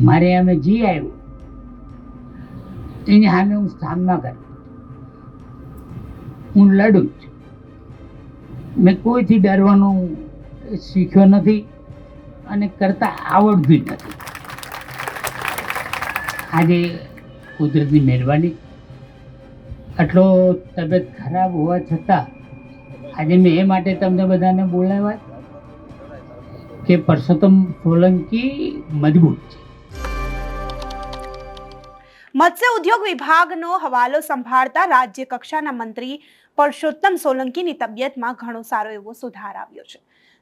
મારે અમે જી આવ્યું. એની સામે હું સામના કરું. હું લડું જ મેં કોઈથી ડરવાનું શીખ્યો નથી અને કરતા આવડતું નથી. આજે કુદરતની મહેરબાની. આટલો તબિયત ખરાબ હોવા છતાં આજે મેં એ માટે તમને બધાને બોલાવ્યા કે પરસોત્તમ સોલંકી મજબૂત છે. મત્સ્ય ઉદ્યોગ વિભાગનો હવાલો સંભાળતા રાજ્ય કક્ષાના મંત્રી પરસોત્તમ સોલંકીની તબિયતમાં ઘણો સારો એવો સુધાર આવ્યો છે.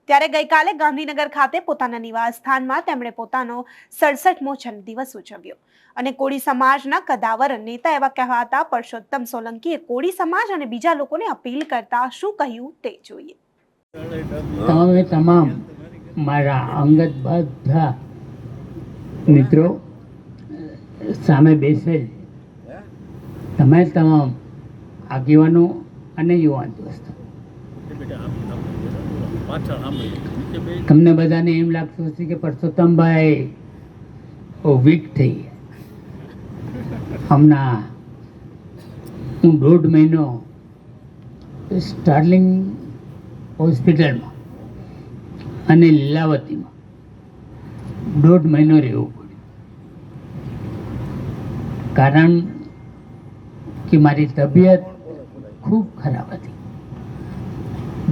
ત્યારે ગઈકાલે ગાંધીનગર ખાતે પોતાના નિવાસ સ્થાનમાં તેમણે પોતાનો સડસઠમો જન્મદિવસ ઉજવ્યો. અને કોળી સમાજના કદાવર નેતા એવા કહેવાતા પરસોત્તમ સોલંકીએ કોળી સમાજ અને બીજા લોકોને અપીલ કરતા શું કહ્યું તે જોઈએ. તમે તમામ મારા અંગત બધા મિત્રો સામે બેસેલ. તમે તમામ આગેવાનો અને યુવાન દોસ્તો. તમને બધાને એમ લાગતું હશે કે પરસોત્તમભાઈ વીક થઈ હમણાં હું દોઢ મહિનો સ્ટાર્લિંગ હોસ્પિટલમાં અને લીલાવતીમાં દોઢ મહિનો રહેવું કારણ કે મારી તબિયત ખૂબ ખરાબ હતી.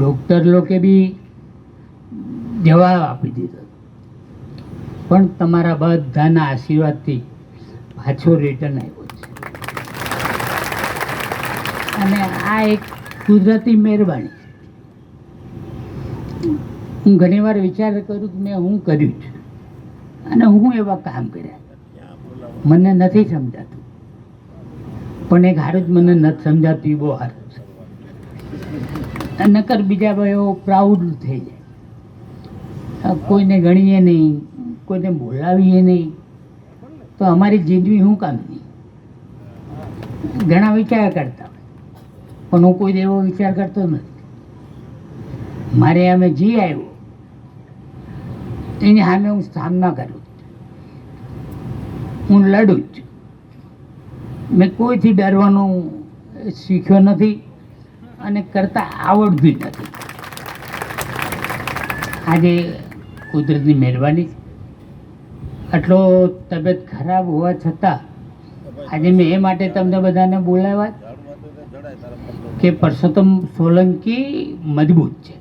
ડૉક્ટર લોકે બી જવાબ આપી દીધો. પણ તમારા બધાના આશીર્વાદથી પાછો રિટર્ન આવ્યો છે. અને આ એક કુદરતી મહેરબાની હું ઘણીવાર વિચાર કરું કે મેં હું કર્યું છે. અને હું એવા કામ કર્યા. મને નથી સમજાતું. પણ એક હારું જ મને નથી સમજાતું એ બહુ સારું છે નકર બીજા ભાઈઓ પ્રાઉડ થઈ જાય. કોઈને ગણીએ નહીં, કોઈને બોલાવીએ નહીં. તો અમારી જિંદગી શું કામની ઘણા વિચાર કરતા હોય. પણ હું કોઈ એવો વિચાર કરતો નથી. મારે અમે જી આવ્યો, એની સામે હું સામના કરું હું લડું જ. મેં કોઈથી ડરવાનું શીખ્યો નથી અને કરતા આવડતું નથી. આજે કુદરતની મહેરબાની. આટલો તબિયત ખરાબ હોવા છતાં આજે મેં એ માટે તમને બધાને બોલાવ્યા કે પરસોત્તમ સોલંકી મજબૂત છે.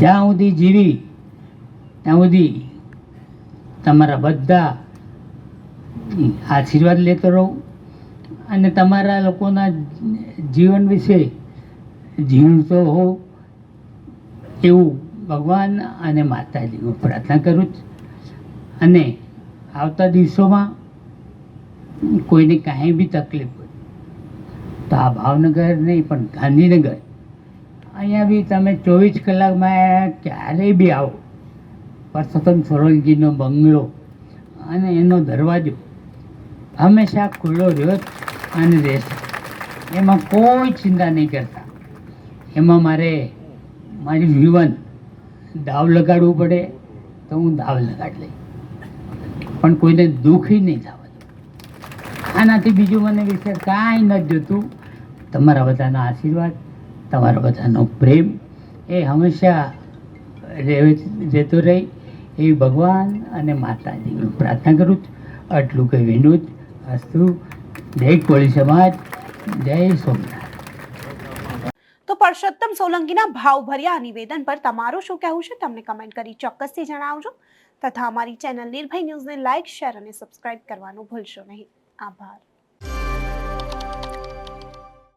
જ્યાં સુધી જીવી, ત્યાં સુધી તમારા બધા આશીર્વાદ લેતો રહું અને તમારા લોકોના જીવન વિશે જીવતો હોઉં એવું ભગવાન અને માતાજી હું પ્રાર્થના કરું છું. અને આવતા દિવસોમાં કોઈને કાંઈ બી તકલીફ હોય, તો આ ભાવનગર નહીં, પણ ગાંધીનગર. અહીંયા બી તમે ચોવીસ કલાકમાં ક્યારેય બી આવો. પરસોત્તમ સોલંકીનો બંગલો અને એનો દરવાજો હંમેશા ખુલ્લો રહ્યો અને રહેશે. એમાં કોઈ ચિંતા નહીં કરતા. એમાં મારે મારી જીવન દાવ લગાડવું પડે તો હું દાવ લગાડી લઈ પણ કોઈને દુઃખી નહીં થવા આનાથી બીજું મને વિશે કાંઈ નથી જોતું. તમારા બધાના આશીર્વાદ, તમારા બધાનો પ્રેમ એ હંમેશા રહેતો રહી. એવી ભગવાન અને માતાજી હું પ્રાર્થના કરું છું. આટલું કહી વિનુત અસ્તુ, જય કોળી સમાજ, જય સોમનાથ તો પરસોત્તમ સોલંકીના ભાવભર્યા નિવેદન પર તમારું શું કહેવું છે? તમને કમેન્ટ કરી ચોક્કસથી જણાવજો. તથા અમારી ચેનલ નિર્ભય ન્યૂઝને લાઇક શેર અને સબસ્ક્રાઇબ કરવાનું ભૂલશો નહીં. આભાર.